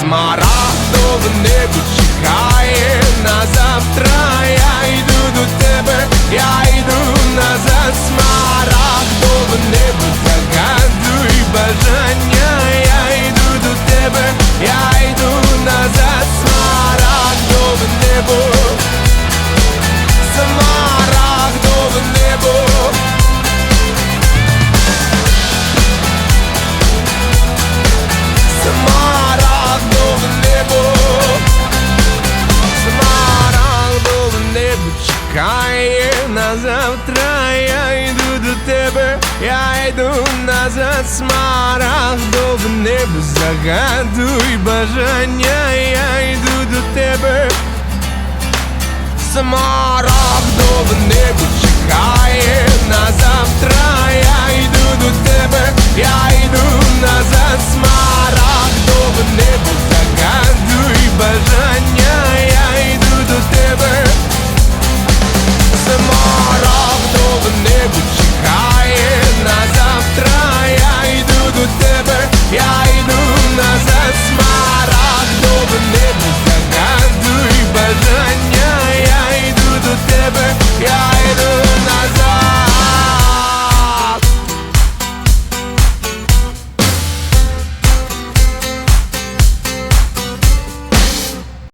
smart чекає на завтра. Я йду до тебе, я йду назад, в небо, загадуй бажання, я йду до тебе. Смарагдове